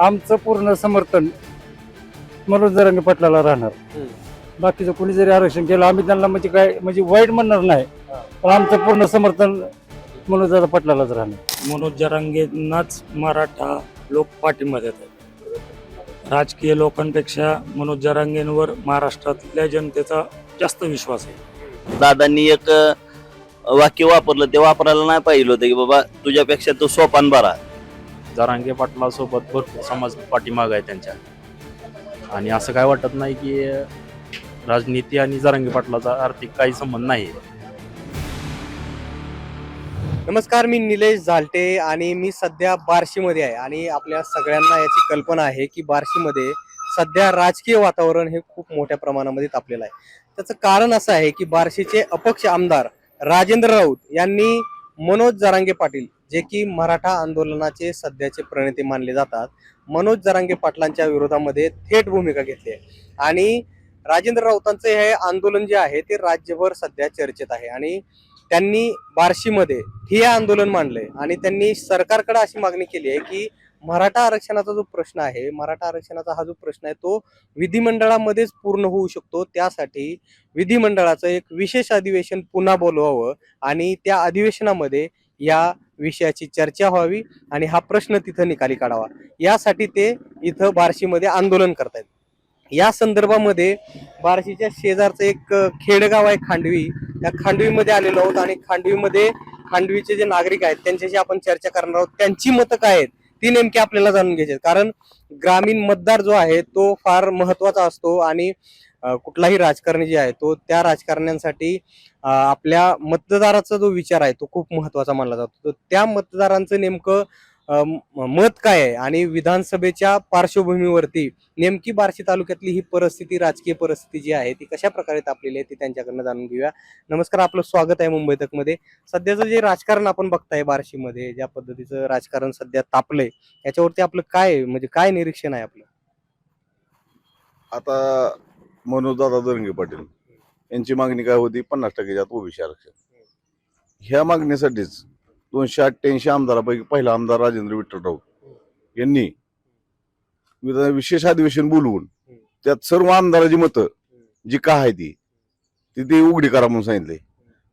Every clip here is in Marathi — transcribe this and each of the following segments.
आमचं पूर्ण समर्थन मनोज जरांगे पाटलाला राहणार. बाकीचं कोणी जरी आरक्षण केलं आम्ही त्यांना म्हणजे काय म्हणजे वाईट म्हणणार नाही. पण आमचं पूर्ण समर्थन मनोज दादा पाटलालाच राहणार. मनोज जरांगेंनाच मराठा लोक पाठिंबा देत आहेत राजकीय लोकांपेक्षा मनोज जरांगेंवर महाराष्ट्रातल्या जनतेचा जास्त विश्वास आहे. दादांनी एक अ, वाक्य वापरलं ते वापरायला नाही पाहिजे होतं की बाबा तुझ्यापेक्षा तो सोपान बरा. जरांगे पाटलासोबत भरपूर समाज पाठीमाग आहे त्यांच्या. आणि असं काय वाटत नाही की राजनीती आणि जरांगे पाटलाचा आर्थिक काही संबंध नाही. नमस्कार मी निलेश झालटे आणि मी सध्या बार्शीमध्ये आहे. आणि आपल्या सगळ्यांना याची कल्पना आहे की बार्शीमध्ये सध्या राजकीय वातावरण हे खूप मोठ्या प्रमाणामध्ये तापलेलं आहे. त्याचं कारण असं आहे की बार्शीचे अपक्ष आमदार राजेंद्र राऊत यांनी मनोज जरांगे पाटील जे की मराठा आंदोलनाचे सध्याचे प्रणेते मानले जातात. मनोज जरांगे पाटलांच्या विरोधामध्ये थेट भूमिका घेतली आहे. आणि राजेंद्र राऊतांचं हे आंदोलन जे आहे ते राज्यभर सध्या चर्चेत आहे. आणि त्यांनी बार्शीमध्ये हे आंदोलन मांडलंय. आणि त्यांनी सरकारकडे अशी मागणी केली आहे की मराठा आरक्षणाचा जो प्रश्न आहे मराठा आरक्षणाचा हा जो प्रश्न आहे तो विधिमंडळामध्येच पूर्ण होऊ शकतो. त्यासाठी विधिमंडळाचं एक विशेष अधिवेशन पुन्हा बोलवावं आणि त्या अधिवेशनामध्ये या विषयाची चर्चा व्हावी आणि हा प्रश्न तिथं निकाली काढावा. यासाठी ते इथं बार्शीमध्ये आंदोलन करतायत. या संदर्भामध्ये बार्शीच्या शेजारचं एक खेडगाव आहे खांडवी. त्या खांडवीमध्ये आलेलो आहोत आणि खांडवीमध्ये खांडवीचे जे नागरिक आहेत त्यांच्याशी आपण चर्चा करणार आहोत. त्यांची मतं काय आहेत ती नेमकी आपल्याला जाणून घ्यायची आहेत. कारण ग्रामीण मतदार जो आहे तो फार महत्त्वाचा असतो आणि कुठलाही राजकारणी जे आहे तो त्या राजकारण्यांसाठी आपल्या मतदाराचा जो विचार आहे तो खूप महत्त्वाचा मानला जातो. तर त्या मतदारांचं नेमकं मत काय आहे? आणि विधानसभेच्या पार्श्वभूमीवरती नेमकी बार्शी तालुक्यातली ही परिस्थिती राजकीय परिस्थिती जी आहे ती कशा प्रकारे तापलेली आहे ती त्यांच्याकडनं जाणून घेऊया. नमस्कार आपलं स्वागत आहे मुंबई तकमध्ये सध्याचं जे राजकारण आपण बघताय बार्शीमध्ये ज्या पद्धतीचं राजकारण सध्या तापलंय याच्यावरती आपलं काय म्हणजे काय निरीक्षण आहे आपलं? आता मनोजदादा दरंगे पाटील यांची मागणी काय होती? पन्नास टक्क्याच्या ओबीसी आरक्षण. ह्या मागणीसाठीच दोनशे अठ्ठ्याऐंशी आमदारापैकी पहिला आमदार राजेंद्र विठ्ठल राऊत यांनी विधान विशेष अधिवेशन बोलवून त्यात सर्व आमदाराची मतं जी का आहे ती ती ते उघडी करा म्हणून सांगितले.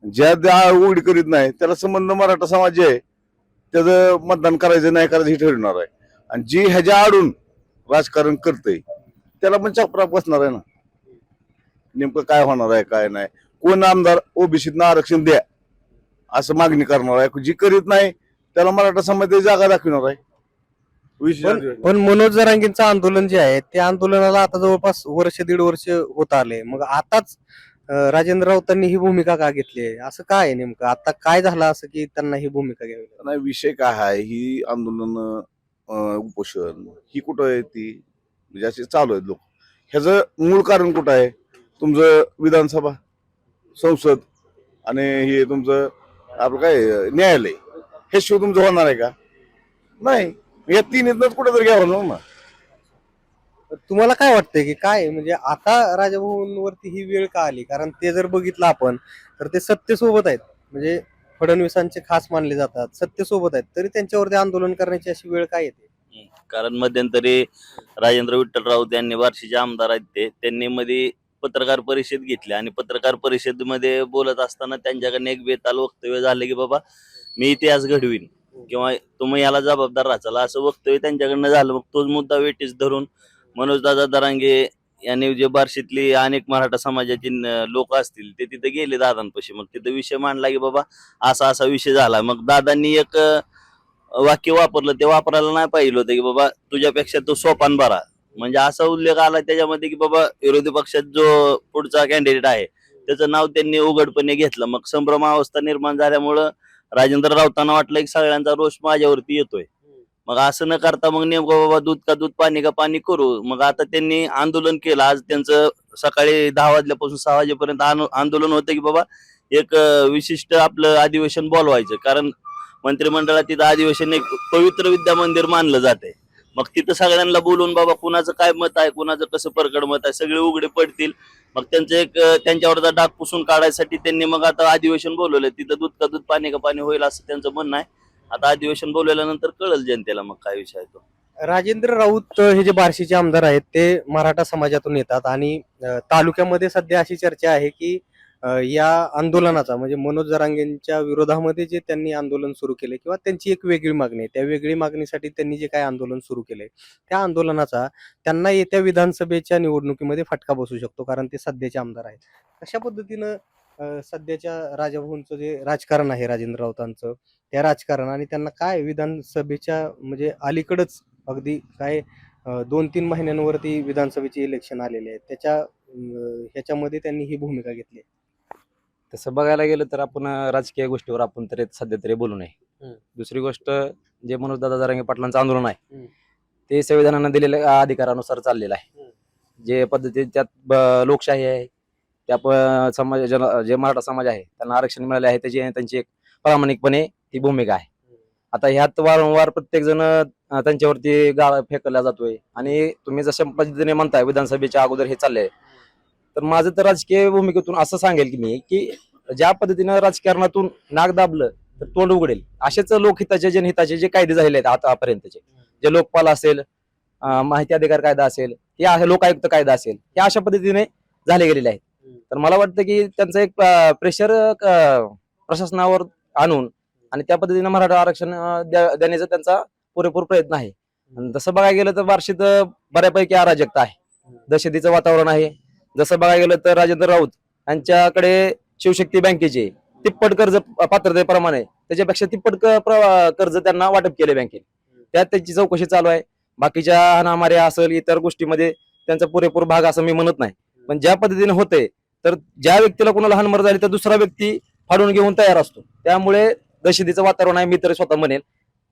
ज्या त्या उघडी करीत नाही त्याला संबंध मराठा समाज जे आहे त्याचं मतदान करायचं नाही करायचं हे ठरवणार आहे. आणि जी ह्याच्या आडून राजकारण करतंय त्याला पण चक्राप बसणार आहे ना. नेमकं काय होणार आहे काय नाही. कोण आमदार ओबीसीत आरक्षण द्या असं मागणी करणार आहे. जी करीत नाही त्याला मराठा समाज जागा दाखवणार आहे. पण मनोज जरांगींचं आंदोलन जे आहे त्या आंदोलनाला आता जवळपास वर्ष दीड वर्ष होत आले. मग आताच अं, राजेंद्र राऊतांनी ही भूमिका का घेतली आहे? असं काय आहे नेमकं? आता काय झालं असं की त्यांना ही भूमिका घ्यावी लागली? नाही विषय काय आहे? ही आंदोलन उपोषण ही कुठं आहे ती? म्हणजे असे चालू आहेत लोक. ह्याचं मूळ कारण कुठं आहे? तुमचं विधानसभा संसद आणि हे तुमचं आपलं काय न्यायालय हे शिव तुमचं होणार आहे का? नाही. या तिन्हीतनंच कुठं तरी घ्यावं ना. तर तुम्हाला काय वाटतंय की काय? म्हणजे आता राजभवनवरती ही वेळ का आली? कारण ते जर बघितलं आपण तर ते सत्तेसोबत आहेत. म्हणजे फडणवीसांचे खास मानले जातात सत्तेसोबत आहेत. तरी त्यांच्यावरती आंदोलन करण्याची अशी वेळ काय येते? कारण मध्यंतरी राजेंद्र विठ्ठल राऊत यांनी बार्शीचे आमदार आहेत ते. त्यांनी मध्ये पत्रकार परिषद घेतली आणि पत्रकार परिषदेमध्ये बोलत असताना त्यांच्याकडनं एक बेताल वक्तव्य झालं की बाबा मी इतिहास घडवीन. किंवा तुम्ही याला जबाबदार राहाल असं वक्तव्य त्यांच्याकडनं झालं. मग तोच मुद्दा वेटीस धरून मनोजदादा दरांगे यांनी जे बार्शीतली अनेक मराठा समाजाची लोक असतील ते तिथे गेले दादांपाशी. मग तिथे विषय मांडला की बाबा असा असा विषय झाला. मग दादांनी एक वाक्य वापरलं. ते वापरायला नाही पाहिजे होतं की बाबा तुझ्यापेक्षा तो सोपान बरा. म्हणजे असा उल्लेख आला त्याच्यामध्ये की बाबा विरोधी पक्षात जो पुढचा कॅन्डिडेट आहे त्याचं नाव त्यांनी उघडपणे घेतलं. मग संभ्रम अवस्था निर्माण झाल्यामुळं राजेंद्र राऊतांना वाटलं की सगळ्यांचा रोष माझ्यावरती येतोय. मग असं न करता मग नेमकं बाबा दूध का दूध पाणी का पाणी करू? मग आता त्यांनी आंदोलन केलं. आज त्यांचं सकाळी दहा वाजल्यापासून सहा वाजेपर्यंत आंदोलन होतं की बाबा एक विशिष्ट आपलं अधिवेशन बोलवायचं. कारण मंत्रिमंडळात तिथं अधिवेशन एक पवित्र विद्या मंदिर मानलं जाते मग तिथं सगळ्यांना बोलून बाबा कुणाचं काय मत आहे कुणाचं कसं परकड मत आहे सगळे उघडे पडतील. मग त्यांचं एक त्यांच्यावर त्यांच्यावरचा डाग पुसून काढायसाठी त्यांनी मग आता अधिवेशन बोलवलं तिथं दूध का दूध पाणी का पाणी होईल असं त्यांचं म्हणणं आहे. आता अधिवेशन बोलवल्यानंतर कळल जनतेला मग काय विषय आहे तो. राजेंद्र राऊत हे जे बार्शीचे आमदार आहेत ते मराठा समाजातून येतात आणि तालुक्यामध्ये सध्या अशी चर्चा आहे की या आंदोलनाचा म्हणजे मनोज जरांगेंच्या विरोधामध्ये जे त्यांनी आंदोलन सुरू केले किंवा त्यांची एक वेगळी मागणी आहे त्या वेगळी मागणीसाठी त्यांनी जे काय आंदोलन सुरू केले त्या आंदोलनाचा त्यांना येत्या विधानसभेच्या निवडणुकीमध्ये फटका बसू शकतो कारण ते सध्याचे आमदार आहेत. कशा पद्धतीनं सध्याच्या राजभवनचं जे राजकारण आहे राजेंद्र राऊतांचं त्या राजकारण आणि त्यांना काय विधानसभेच्या म्हणजे अलीकडच अगदी काय दोन तीन महिन्यांवरती विधानसभेचे इलेक्शन आलेले आहेत त्याच्या ह्याच्यामध्ये त्यांनी ही भूमिका घेतली आहे? तसं बघायला गेलं तर आपण राजकीय गोष्टीवर आपण तरी सध्या तरी बोलू नये. दुसरी गोष्ट जे मनोजदादा जरांगे पाटलांचं आंदोलन आहे. ते संविधानानं दिलेल्या अधिकारानुसार चाललेलं आहे. जे पद्धती त्यात लोकशाही आहे त्या समाज जन- जे मराठा समाज आहे त्यांना आरक्षण मिळाले आहे त्याची त्यांची एक प्रामाणिकपणे ती भूमिका आहे आता ह्यात वारंवार प्रत्येक जण त्यांच्यावरती गाळ फेकला जातोय आणि तुम्ही जशा पद्धतीने म्हणताय विधानसभेच्या अगोदर हे चाललंय तर माझं तर राजकीय भूमिकेतून असं सांगेल की मी की ज्या पद्धतीनं राजकारणातून नाक दाबलं तर तोंड उघडेल. असेच लोकहिताचे जनहिताचे जे कायदे झालेले आहेत आतापर्यंतचे. जे लोकपाल असेल माहिती अधिकार कायदा असेल या लोकायुक्त कायदा असेल हे अशा पद्धतीने झाले गेलेले आहेत. तर मला वाटतं की त्यांचं एक प्रेशर प्रशासनावर आणून आणि त्या पद्धतीने मराठा आरक्षण देण्याचा त्यांचा पुरेपूर प्रयत्न आहे. तसं बघायला गेलं तर बार्शीत बऱ्यापैकी अराजकता आहे. दहशतीचं वातावरण आहे. जसं बघायला गेलं तर राजेंद्र राऊत यांच्याकडे शिवशक्ती बँकेचे तिप्पट कर्ज पात्रतेप्रमाणे त्याच्यापेक्षा तिप्पट प्र- कर्ज त्यांना वाटप केले बँकेने. त्यात त्यांची चौकशी चालू आहे. बाकीच्या हाणामाऱ्या असेल इतर गोष्टीमध्ये त्यांचा पुरेपूर भाग असं मी म्हणत नाही. पण ज्या पद्धतीने होते तर ज्या व्यक्तीला कोणाला हानमार झाली तर दुसरा व्यक्ती फाडून घेऊन तयार असतो. त्यामुळे दहशतीचं वातावरण आहे मी तरी स्वतः म्हणेन.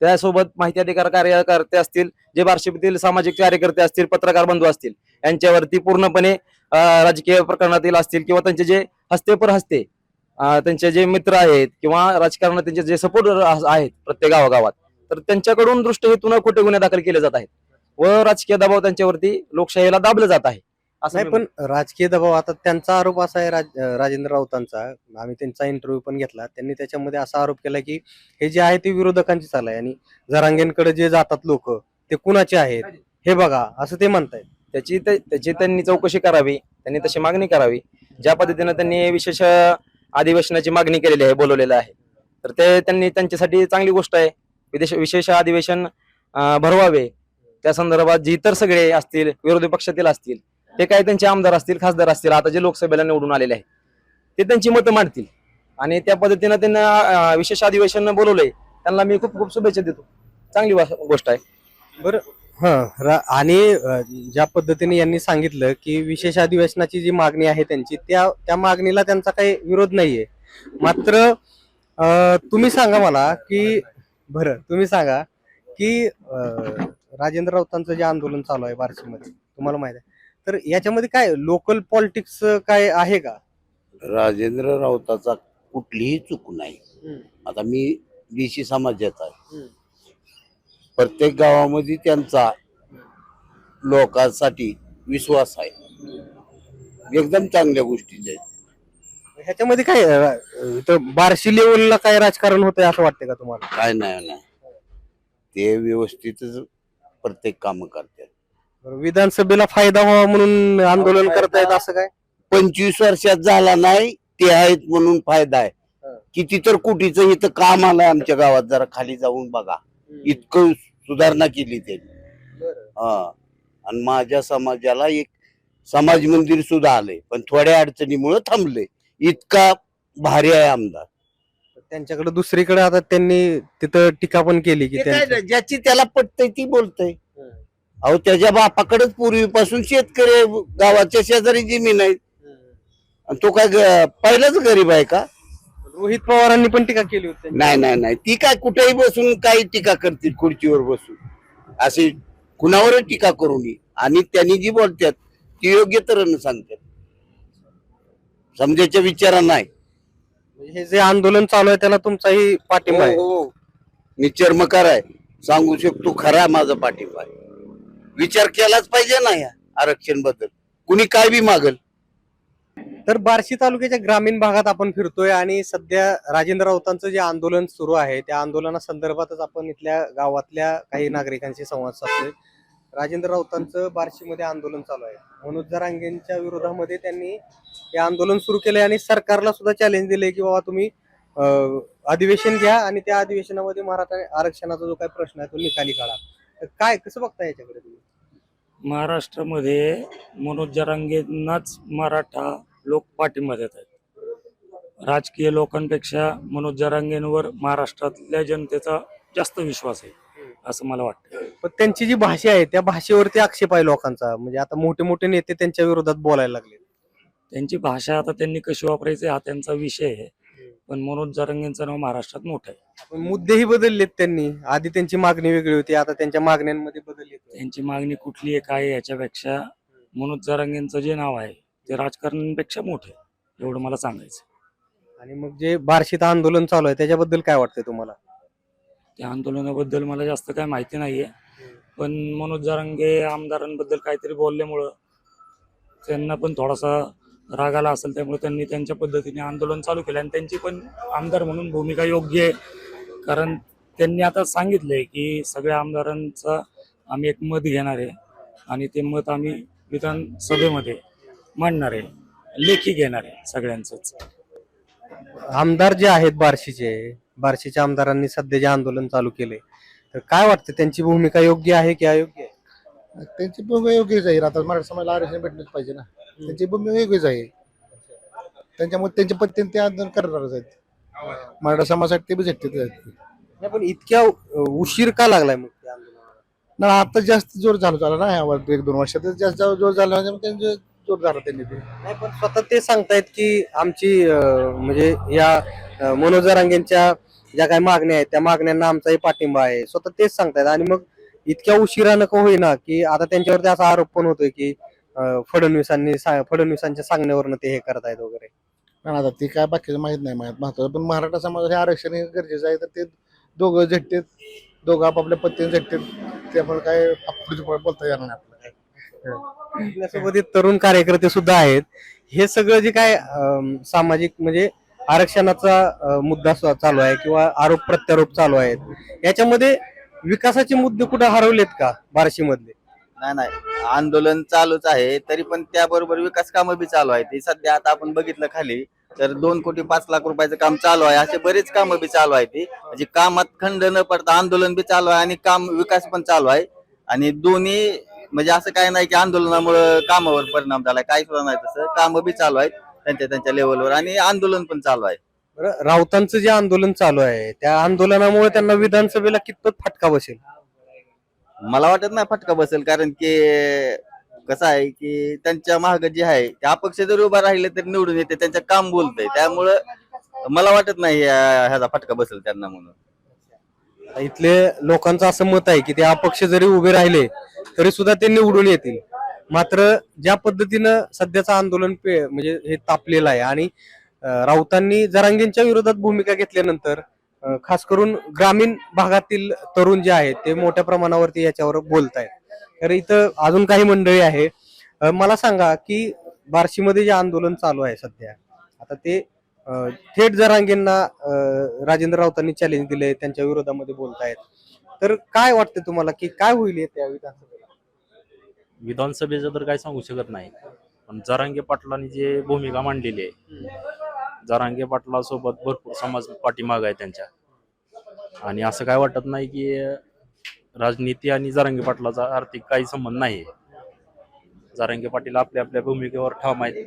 त्यासोबत माहिती अधिकार कार्यकर्ते असतील जे बार्शीतील सामाजिक कार्यकर्ते असतील पत्रकार बंधू असतील यांच्यावरती पूर्णपणे राजकीय प्रकरणातील असतील किंवा त्यांचे जे हस्ते पर हस्ते त्यांचे जे मित्र आहेत किंवा राजकारणात त्यांचे जे सपोर्टर आहेत प्रत्येक गावागावात तर त्यांच्याकडून दृष्टी हेतून खोटे गुन्हे दाखल केले जात आहेत. व राजकीय दबाव त्यांच्यावरती लोकशाहीला दाबलं जात आहे. असं पण राजकीय दबाव आता त्यांचा आरोप असा आहे राज- राजेंद्र राऊतांचा आम्ही त्यांचा इंटरव्ह्यू पण घेतला त्यांनी त्याच्यामध्ये असा आरोप केला की हे जे आहे ते विरोधकांची चाल आहे आणि जरांगेंकडे जे जातात लोक ते कुणाचे आहेत? हे बघा असं ते म्हणतायत. त्याची ते- त्याची त्यांनी चौकशी करावी त्यांनी तशी मागणी करावी. ज्या पद्धतीनं त्यांनी विशेष अधिवेशनाची मागणी केलेली आहे बोलवलेलं आहे. तर ते त्यांनी त्यांच्यासाठी चांगली गोष्ट आहे. विदेश विशेष अधिवेशन अं, भरवावे. त्या संदर्भात जे इतर सगळे असतील विरोधी पक्षातील असतील ते काय त्यांचे आमदार असतील खासदार असतील आता जे लोकसभेला निवडून आलेले आहेत ते त्यांची मतं मांडतील. आणि त्या पद्धतीनं त्यांना अं, विशेष अधिवेशन बोलवलंय त्यांना मी खूप खूप शुभेच्छा देतो. चांगली वा- गोष्ट आहे. बरं हा. रा- आणि ज्या पद्धतीने यांनी सांगितलं की विशेष अधिवेशनाची जी मागणी आहे त्यांची त्या त्या मागणीला त्यांचा काही विरोध नाहीये. मात्र तुम्ही सांगा मला की बरं तुम्ही सांगा की राजेंद्र राऊतांचं जे आंदोलन चालू आहे बार्शीमध्ये तुम्हाला माहीत आहे. तर याच्यामध्ये काय लोकल पॉलिटिक्स काय आहे का? राजेंद्र राऊताचा कुठलीही चूक नाही. आता मी बीसी समाजात आहे. प्रत्येक गावामध्ये त्यांचा लोकांसाठी विश्वास आहे. एकदम चांगल्या गोष्टीचे आहेत. ह्याच्यामध्ये काय अ, इथं बार्शी लेवलला काय राजकारण होतंय असं वाटतंय का तुम्हाला? काय नाही नाही. ते व्यवस्थितच प्रत्येक काम करतात. बरं, विधानसभेला फायदा व्हावा म्हणून आंदोलन करतायत असं काय? पंचवीस वर्षात झाला नाही ते आहेत म्हणून फायदा आहे. हं. किती तर कुटीचं इथं काम आलंय आमच्या गावात जरा खाली जाऊन बघा. इतकं सुधारणा केली त्यांनी. हा. आणि माझ्या समाजाला एक समाज मंदिर सुद्धा आलंय. पण थोड्या अडचणीमुळे थांबले. इतका भारी आहे आमदार. त्यांच्याकडे दुसरीकडे आता त्यांनी तिथं टीका पण केली की ते काय त्यांच्या- नाही, ज्याची त्याला पटतय ती बोलतय. हं. अहो त्याच्या बापाकडेच पूर्वीपासून शेतकरी गावाच्या शेजारी जमीन आहे. आणि तो काय ग- पहिलाच गरीब आहे का? रोहित पवारांनी पण टीका केली होती. नाही नाही नाही. ती काय कुठेही बसून काही टीका करतील खुर्चीवर बसून. अशी कुणावरच टीका करू नये. आणि त्यांनी जी बोलतात ती योग्य तऱ्हेनं सांगतात समजायच्या विचारा नाही. म्हणजे हे जे आंदोलन चालू आहे त्याला तुमचाही पाठिंबा आहे. हो, हो. मी चर्मकार आहे. सांगू शकतो खरा माझा पाठिंबा आहे. विचार केलाच पाहिजे ना या आरक्षणबद्दल कुणी काय बी मागल तर बार्शी तालुक्याच्या ग्रामीण भागात आपण फिरतोय आणि सध्या राजेंद्र राऊतांचं जे आंदोलन सुरू आहे त्या आंदोलनासंदर्भातच आपण इथल्या गावातल्या काही नागरिकांशी संवाद साधतोय. राजेंद्र राऊतांचं बार्शीमध्ये आंदोलन चालू आहे. मनोज जरांगेंच्या विरोधामध्ये त्यांनी हे आंदोलन सुरू केलंय आणि सरकारला सुद्धा चॅलेंज दिले की बाबा तुम्ही अधिवेशन घ्या आणि त्या अधिवेशनामध्ये मराठा आरक्षणाचा जो काही प्रश्न आहे तो निकाली काढा. तर काय कसं बघता याच्याकडे तुम्ही? महाराष्ट्रामध्ये मनोज जरांगेंनाच मराठा लोक पाठिंबा देत आहेत. राजकीय लोकांपेक्षा मनोज जरांगेंवर महाराष्ट्रातल्या जनतेचा जास्त विश्वास आहे असं मला वाटतं. पण त्यांची जी भाषा आहे त्या भाषेवरती आक्षेप आहे लोकांचा. म्हणजे आता मोठे मोठे नेते त्यांच्या विरोधात बोलायला लागले त्यांची भाषा आता त्यांनी कशी वापरायची हा त्यांचा विषय आहे. पण मनोज जरांगेंचं नाव महाराष्ट्रात मोठं आहे. पण मुद्देही बदललेत त्यांनी. आधी त्यांची मागणी वेगळी होती आता त्यांच्या मागण्यांमध्ये बदल येतो त्यांची मागणी कुठली आहे काय आहे याच्यापेक्षा मनोज जरांगेंचं जे नाव आहे ते राजकारण्यांपेक्षा मोठं एवढं मला सांगायचं आणि मग जे बार्शीत आंदोलन चालू आहे त्याच्याबद्दल काय वाटतंय तुम्हाला? त्या आंदोलनाबद्दल मला जास्त काय माहिती नाहीये. पण मनोज जरांगे आमदारांबद्दल काहीतरी बोलल्यामुळं त्यांना पण थोडासा राग आला असेल त्यामुळे त्यांनी त्यांच्या पद्धतीने आंदोलन चालू केलं. आणि त्यांची पण आमदार म्हणून भूमिका योग्य आहे. कारण त्यांनी आता सांगितलंय की सगळ्या आमदारांचा आम्ही एक मत घेणार आहे. आणि ते मत आम्ही विधानसभेमध्ये मांडणार आहे लेखी घेणार आहे सगळ्यांचंच. आमदार जे आहेत बार्शीचे बार्शीच्या आमदारांनी सध्या जे आंदोलन चालू केले. तर काय वाटतं त्यांची भूमिका योग्य आहे की अयोग्य आहे? त्यांची भूमिका योग्यच आहे. आता मराठा समाजाला आरक्षण भेटलंच पाहिजे ना. त्यांची भूमिका योग्यच आहे. त्यांच्यामुळे त्यांच्या पद्धतीने ते आंदोलन करणारच आहेत. मराठा समाजासाठी ते बी झटते नाही, पण इतक्या अ, उशीर का लागलाय मग त्या आंदोलनाला ना आता जास्त जोर चालू झाला ना. एक दोन वर्षात जास्त जोर झाला. म्हणजे त्यांचे जोर झाला त्यांनी ते. नाही पण स्वतः ते सांगतायत की आमची अं, म्हणजे या अं, मनोज रांगेंच्या ज्या काही मागण्या आहेत त्या मागण्यांना आमचाही पाठिंबा आहे. स्वतः तेच सांगतायत. आणि मग इतक्या उशिरानं का होईना की आता त्यांच्यावरती असा आरोप पण होतोय की अं, फडणवीसांनी सा- फडणवीसांच्या सांगण्यावरनं ते हे करतायत वगैरे. पण आता ते काय बाकीचं माहीत नाही माहीत महत्वाचं. पण मराठा समाजाला हे आरक्षण हे गरजेचं आहे तर ते दोघं झटतेत दोघं आपापल्या पत्तीने झटतेत त्यामुळे काय पुढे बोलता येणार नाही आपल्याला आपल्यासोबत एक तरुण कार्यकर्ते सुद्धा आहेत. हे सगळं जे काय सामाजिक म्हणजे आरक्षणाचा मुद्दा चालू आहे किंवा आरोप प्रत्यारोप चालू आहेत याच्यामध्ये विकासाचे मुद्दे कुठे हरवलेत का बार्शी मधले नाही नाही. आंदोलन चालूच आहे तरी पण त्याबरोबर विकास कामं बी चालू आहेत. ती सध्या आता आपण बघितलं खाली तर दोन कोटी पाच लाख रुपयाचं काम चालू आहे. असे बरेच कामं बी चालू आहे ती म्हणजे कामात खंड न पडता आंदोलन बी चालू आहे आणि काम विकास पण चालू आहे. आणि दोन्ही म्हणजे असं काय नाही की आंदोलनामुळे कामावर परिणाम झालाय. काही सुद्धा नाही तसं. कामं बी चालू आहेत त्यांच्या त्यांच्या लेवलवर आणि आंदोलन पण चालू आहे. बरं, राऊतांचं जे आंदोलन चालू आहे त्या आंदोलनामुळे त्यांना विधानसभेला कितपत फटका बसेल? मला वाटत नाही फटका बसेल कारण की कसं आहे की त्यांच्या महाग जे आहे ते अपक्ष जरी उभा राहिले तरी निवडून येते त्यांचं काम बोलतंय. त्यामुळं मला वाटत नाही या- ह्याचा फटका बसेल त्यांना म्हणून. इथले लोकांचं असं मत आहे की ते अपक्ष जरी उभे राहिले तरी सुद्धा ते निवडून येतील. मात्र ज्या पद्धतीनं सध्याचं आंदोलन पे- म्हणजे हे तापलेलं आहे आणि राऊतांनी जरांगींच्या विरोधात भूमिका घेतल्यानंतर खास करून ग्रामीण भागातील तरुण जे आहेत ते मोठ्या प्रमाणावरती याच्यावर बोलत आहेत तर इथं अजून काही मंडळी आहे. मला सांगा की बार्शीमध्ये जे आंदोलन चालू आहे सध्या आता ते थेट जरांगींना राजेंद्र राऊतांनी चॅलेंज दिले त्यांच्या विरोधामध्ये बोलतायत तर काय वाटतं तुम्हाला की काय होईल त्या विधानसभेला? विधानसभेचं तर काय सांगू शकत नाही. पण जरांगे पाटलांनी जे भूमिका मांडलेली आहे जरांगे पाटलासोबत भरपूर समाज पाठीमाग आहे त्यांच्या. आणि असं काय वाटत नाही की राजनीती आणि जरांगे पाटलाचा आर्थिक काही संबंध नाही जरांगे पाटील आपल्या आपल्या भूमिकेवर ठाम आहेत.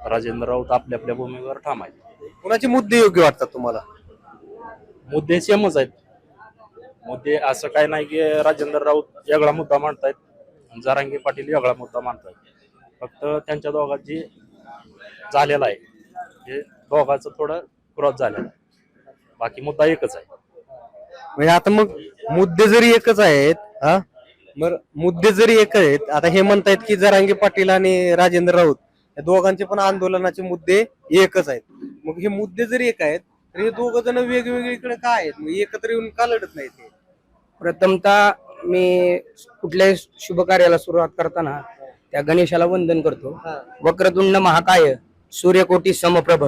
राजेंद्र राऊत आपल्या आपल्या भूमिकेवर ठाम आहेत. कुणाचे मुद्दे योग्य वाटतात तुम्हाला? मुद्दे सेमच आहेत. मुद्दे असं काय नाही की राजेंद्र राऊत वेगळा मुद्दा मांडतायत जरांगे पाटील वेगळा मुद्दा मांडतायत. फक्त त्यांच्या दोघात जे झालेला आहे हे दोघांचं थोडं क्रॉस झालेलं आहे. बाकी मुद्दा एकच आहे. म्हणजे आता मग मुद्दे जरी एकच आहेत हा? बर मुद्दे जरी एक आहेत आता हे म्हणतायत की जरांगे पाटील आणि राजेंद्र राऊत या दोघांचे पण आंदोलनाचे मुद्दे एकच आहेत. मग हे मुद्दे जरी एक आहेत तर हे दोघ जण वेगवेगळीकडे काय आहेत? मग एकत्र येऊन का लढत नाही ते प्रथमतः मी कुठल्याही शुभ कार्याला सुरुवात करताना त्या गणेशाला वंदन करतो. वक्रतुंड महाकाय सूर्यकोटी समप्रभ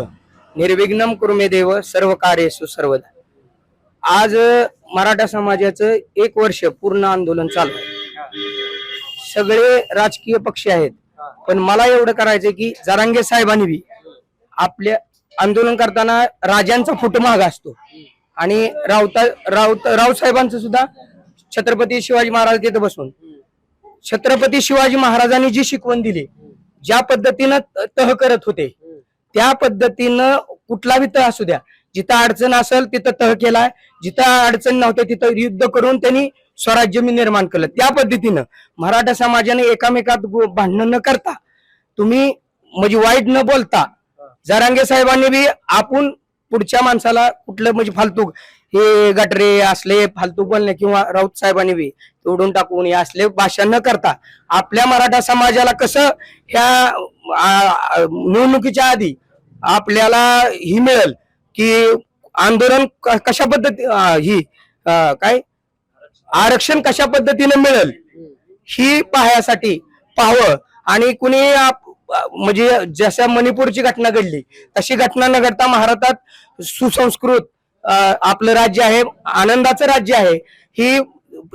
निर्विघ्नम कुरुमे देव सर्व कार्येषु सर्वदा. आज मराठा समाजाचं एक वर्ष पूर्ण आंदोलन चालू आहे. सगळे राजकीय पक्ष आहेत. पण मला एवढं करायचं की जरांगे साहेबांनी बी आपल्या आंदोलन करताना राजांचा फुट महाग असतो. आणि रावता राऊत राव साहेबांचं सुद्धा छत्रपती शिवाजी महाराज तिथं बसून. छत्रपती शिवाजी महाराजांनी जी शिकवण दिली ज्या पद्धतीनं तह करत होते त्या पद्धतीनं कुठलाही तह असू द्या जिथं अडचण असेल तिथं तह केलाय जिथं अडचण नव्हते तिथं युद्ध करून त्यांनी स्वराज्य मी निर्माण केलं. त्या पद्धतीनं मराठा समाजाने एकामेकात भांडणं न करता तुम्ही म्हणजे वाईट न बोलता जरांगे साहेबांनी बी आपण पुढच्या माणसाला कुठलं म्हणजे फालतू हे गटरे असले फालतू बोलणे किंवा राऊत साहेबांनी बी तोडून टाकून हे असले भाषण न करता आपल्या मराठा समाजाला कसं ह्या निवडणुकीच्या आधी आपल्याला ही मिळेल की आंदोलन क- कशा पद्धती ही काय? आरक्षण कशा पद्धतीने मिळेल? ही पाहण्यासाठी पाहावं आणि कुणी आप- म्हणजे जशा मणिपूरची घटना घडली तशी घटना न घडता महाराष्ट्रात सुसंस्कृत आपलं राज्य आहे आनंदाचं राज्य आहे ही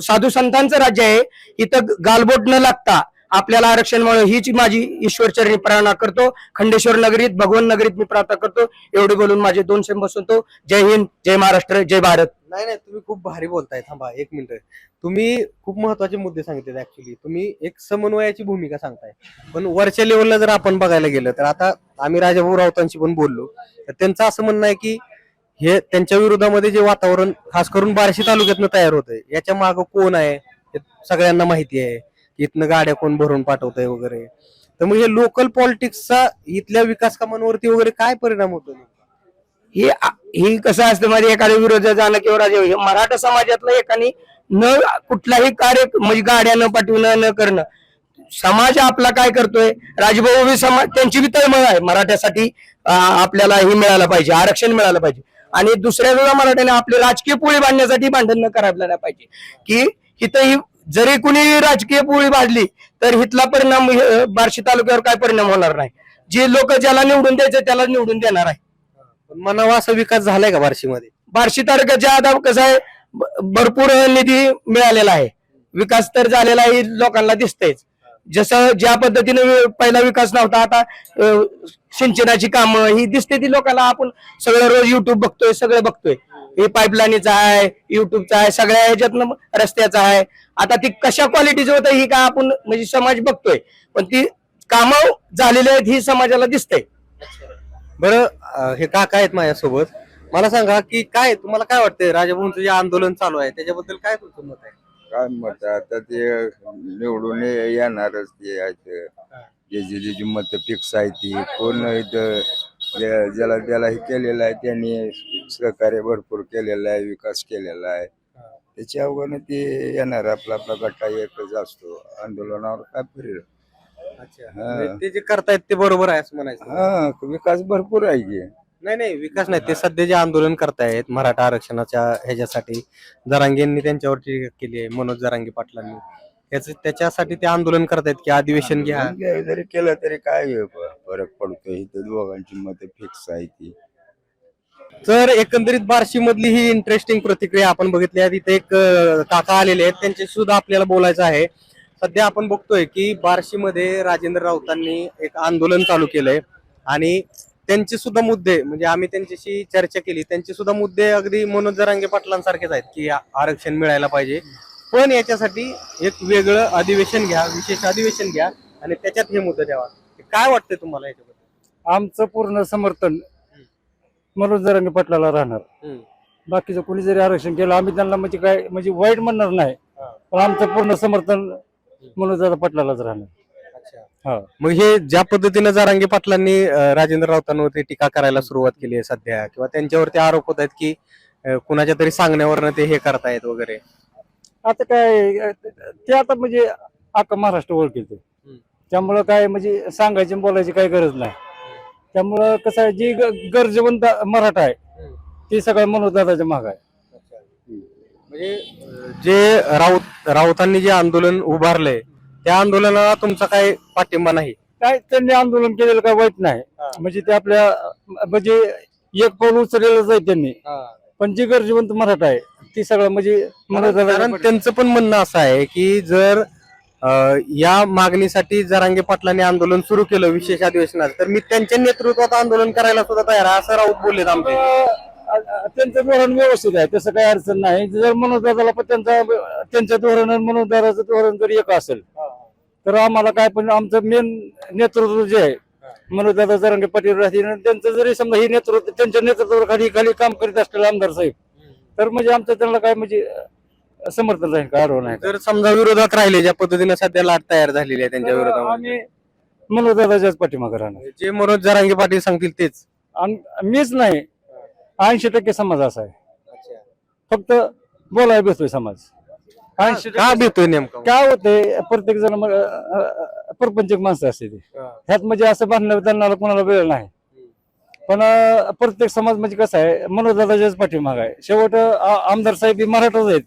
साधू संतांचं राज्य आहे इथं गालबोट न लागता आपल्याला आरक्षण मिळेल हीच माझी ईश्वरचरणी प्रार्थना करतो. खंडेश्वर नगरीत भगवान नगरीत मी प्रार्थना करतो. एवढे बोलून माझे दोन शेंब बसवतो जय हिंद जय महाराष्ट्र जय भारत. नाही नाही तुम्ही खूप भारी बोलताय. थांबा एक मिनिट. तुम्ही खूप महत्त्वाचे मुद्दे सांगितले ऍक्च्युली तुम्ही एक समन्वयाची भूमिका सांगताय. पण वरच्या लेवलला जर आपण बघायला गेलं तर आता आम्ही राजाभाऊ राऊतांशी पण बोललो. तर त्यांचं असं म्हणणं आहे की हे त्यांच्या विरोधामध्ये जे वातावरण खास करून बार्शी तालुक्यातनं तयार होतंय याच्या मागं कोण आहे हे सगळ्यांना माहिती आहे. की इथनं गाड्या कोण भरून पाठवतंय वगैरे. तर मग हे लोकल पॉलिटिक्सचा इथल्या विकास कामांवरती वगैरे काय परिणाम होतो हे ही कसं असतं मध्ये एखाद्या विरोधात जाणं किंवा राजे हे मराठा समाजातलं एकाने न कुठलाही कार्य म्हणजे गाड्या न पाठवणं न करणं. समाज आपला काय करतोय? राजभाऊ समाज त्यांची बी तळमळ आहे. मराठ्यासाठी आपल्याला हे मिळालं पाहिजे. आरक्षण मिळालं पाहिजे. आणि दुसऱ्या वेळा मराठ्याने आपले राजकीय पोळी बांधण्यासाठी भांडण न करायला नाही पाहिजे. की इथं ही जरी कुणी राजकीय पोळी बांधली तर हितला परिणाम बार्शी तालुक्यावर काय परिणाम होणार नाही. जे लोक ज्याला निवडून द्यायचं त्याला निवडून देणार आहे. पण म्हणावा असा विकास झालाय का बार्शीमध्ये? बार्शी तालुक्याच्या आता कसं आहे? भरपूर निधी मिळालेला आहे. विकास तर झालेला आहे लोकांना दिसतंयच. जसं ज्या पद्धतीने वि- पहिला विकास नव्हता आता सिंचनाची कामं ही दिसते ती लोकांना. आपण सगळं रोज युट्यूब बघतोय सगळं बघतोय. हे पाईपलाईनीचा आहे युट्यूबचा आहे सगळ्या ह्याच्यातनं रस्त्याचा आहे. आता ती कशा क्वालिटीचं होतं ही का आपण म्हणजे समाज बघतोय. पण ती कामं झालेली आहेत ही समाजाला दिसतंय. बरं अं, हे काका आहेत माझ्यासोबत. मला सांगा की काय तुम्हाला काय वाटतंय? राजभवनचं जे आंदोलन चालू आहे त्याच्याबद्दल काय तुमचं मत आहे? काय मत आहे? आता ते निवडून येणारच ते आहेत. ज्याची ज्याची मत फिक्स आहे ती कोण इथं ज्या- ज्याला त्याला हे केलेलं आहे त्यांनी सहकार्य भरपूर केलेलं आहे विकास केलेला आहे. त्याच्यावर ते येणार आपला आपला गट्टा एकच असतो. आंदोलनावर काय फिरेल अच्छा. म्हणजे ते जे करतायत ते बरोबर आहे असं म्हणायचं. हा विकास भरपूर आहे की. नाही नाही विकास नाही. ते सध्या जे आंदोलन करतायत मराठा आरक्षणाच्या ह्याच्यासाठी जरांगेंनी त्यांच्यावर टीका केली आहे मनोज जरांगे पाटलांनी. त्याच त्याच्यासाठी ते आंदोलन करतायत की अधिवेशन घ्या. जरी केलं तरी काय फरक पडतो इथं दोघांची मत फिक्स आहे ती. तर एकंदरीत बार्शी मधली ही इंटरेस्टिंग प्रतिक्रिया आपण बघितली आहे. तिथे एक अं, काका आलेले आहेत. त्यांच्याशी सुद्धा आपल्याला बोलायचं आहे. सध्या आपण बघतोय की बार्शीमध्ये राजेंद्र राऊतांनी एक आंदोलन चालू केलंय. आणि त्यांचे सुद्धा मुद्दे म्हणजे आम्ही त्यांच्याशी चर्चा केली त्यांचे सुद्धा मुद्दे अगदी मनोज जरांगे पाटलांसारखेच आहेत की आरक्षण मिळायला पाहिजे. पण याच्यासाठी एक वेगळं अधिवेशन घ्या विशेष अधिवेशन घ्या आणि त्याच्यात हे मुद्दे द्यावा काय वाटतंय तुम्हाला याच्याबद्दल? आमचं पूर्ण समर्थन मनोज जरांगे पाटलाला राहणार. बाकीचं कोणी जरी आरक्षण केलं आम्ही त्यांना म्हणजे काय म्हणजे वाईट म्हणणार नाही. पण आमचं पूर्ण समर्थन मनोज दादा पाटलालाच राहणार. हा. मग हे ज्या पद्धतीने जारांगे पाटलांनी अं, राजेंद्र राऊतांवरती टीका करायला सुरुवात केली आहे सध्या किंवा त्यांच्यावरती आरोप होत आहेत की अं, कुणाच्या तरी सांगण्यावरनं ते हे करतायत वगैरे? आता काय अं, ते आता म्हणजे अख्खा महाराष्ट्र ओळखीते त्यामुळं काय म्हणजे सांगायची आणि बोलायची काही गरज नाही. त्यामुळं कसं आहे जी ग- गरजवंत मराठा आहे ते सगळं मनोज दादाच्या माग आहे. म्हणजे जे राऊत राऊतांनी जे आंदोलन उभारलंय त्या आंदोलनाला तुमचा काय पाठिंबा नाही? काय त्यांनी आंदोलन केलेलं काय वाईट नाही. म्हणजे ते आपल्या म्हणजे एक पाऊल उचललेलंच आहे त्यांनी. पण जी गरजेवंत मराठा आहे ती सगळं म्हणजे कारण त्यांचं पण म्हणणं असं आहे की जर अं, या मागणीसाठी जरांगे पाटलांनी आंदोलन सुरू केलं विशेष अधिवेशनात तर मी त्यांच्या नेतृत्वात आंदोलन करायला सुद्धा तयार आहे असं राऊत बोललेत आमचे. त्यांचं धोरण व्यवस्थित आहे तसं काही अडचण नाही. जर मनोजदादाला पण त्यांचा त्यांचं धोरण आणि मनोजदाराचं धोरण जर एक असेल तर आम्हाला काय पण आमचं मेन नेतृत्व जे आहे मनोजदादा जरांगे पाटील राहतील आणि त्यांचं जरी समजा ही नेतृत्व त्यांच्या नेतृत्वाखाली खाली काम करीत असलेले आमदार साहेब तर म्हणजे आमचं त्यांना काय म्हणजे समर्थन राहील का? अडवण आहे जर समजा विरोधात राहिले ज्या पद्धतीने सध्या लाट तयार झालेली आहे त्यांच्या तर विरोधामध्ये. आम्ही मनोजदादाच्याच पाठीमागे राहणार. जे मनोज जरांगे पाटील सांगतील तेच. आणि मीच नाही ऐंशी टक्के समाज असा आहे. फक्त बोलायला भेटतोय समाज. ऐंशी का भेटतोय नेमकं? काय होतंय प्रत्येक जण मग, परपंचक माणसं असते ती. ह्यात म्हणजे असं भांडणं त्यांना कोणाला वेळ नाही. पण प्रत्येक समाज म्हणजे कसं आहे मनोदादाच्याच पाठीमाग आहे. शेवट आमदार साहेब हे मराठाच आहेत.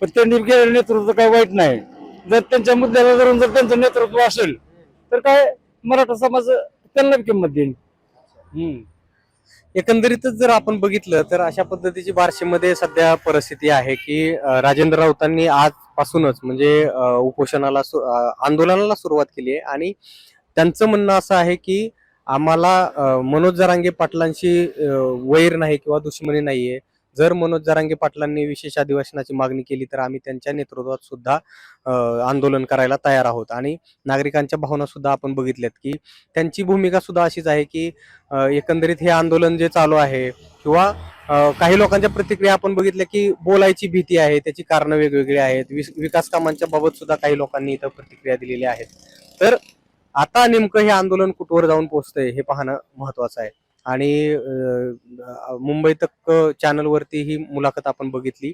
पण त्यांनी केलेलं नेतृत्व काही वाईट नाही. जर त्यांच्या मुद्द्याला धरून जर त्यांचं नेतृत्व असेल तर काय मराठा समाज त्यांना किंमत देईल हम्म. एकंदरीतच जर आपण बघितलं तर अशा पद्धतीची बार्शीमध्ये सध्या परिस्थिती आहे की राजेंद्र राऊतांनी आजपासूनच म्हणजे उपोषणाला आंदोलनाला सुरुवात केली आहे. आणि त्यांचं म्हणणं असं आहे की आम्हाला मनोज जरांगे पाटलांशी वैर नाही किंवा दुश्मनी नाहीये. जर मनोज जरांगे पाटलांनी विशेष अधिवेशनाची मागणी केली तर आम्ही त्यांच्या नेतृत्वात सुद्धा आंदोलन करायला तयार आहोत. आणि नागरिकांच्या भावना सुद्धा आपण बघितल्यात की त्यांची भूमिका सुद्धा अशीच आहे की एकंदरीत हे आंदोलन जे चालू आहे किंवा काही लोकांच्या प्रतिक्रिया आपण बघितल्या की बोलायची भीती आहे त्याची कारणं वेगवेगळी आहेत विकास कामांच्या बाबत सुद्धा काही लोकांनी इथं प्रतिक्रिया दिलेल्या आहेत. तर आता नेमकं हे आंदोलन कुठवर जाऊन पोहोचतंय हे पाहणं महत्वाचं आहे. आणि मुंबई तक चॅनलवरती ही मुलाखत आपण बघितली.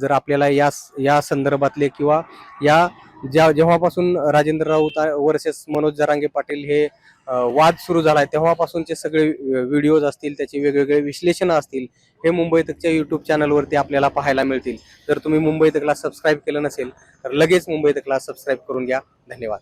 जर आपल्याला या या संदर्भातले किंवा या ज्या जेव्हापासून राजेंद्र राऊत वर्सेस मनोज जरांगे पाटील हे वाद सुरू झालाय तेव्हापासूनचे सगळे व्हिडिओज असतील त्याचे वेगवेगळे विश्लेषण असतील हे मुंबई तकच्या युट्यूब चॅनलवरती आपल्याला पाहायला मिळतील. जर तुम्ही मुंबई तकला सबस्क्राईब केलं नसेल तर लगेच मुंबई तकला सबस्क्राईब करून घ्या. धन्यवाद.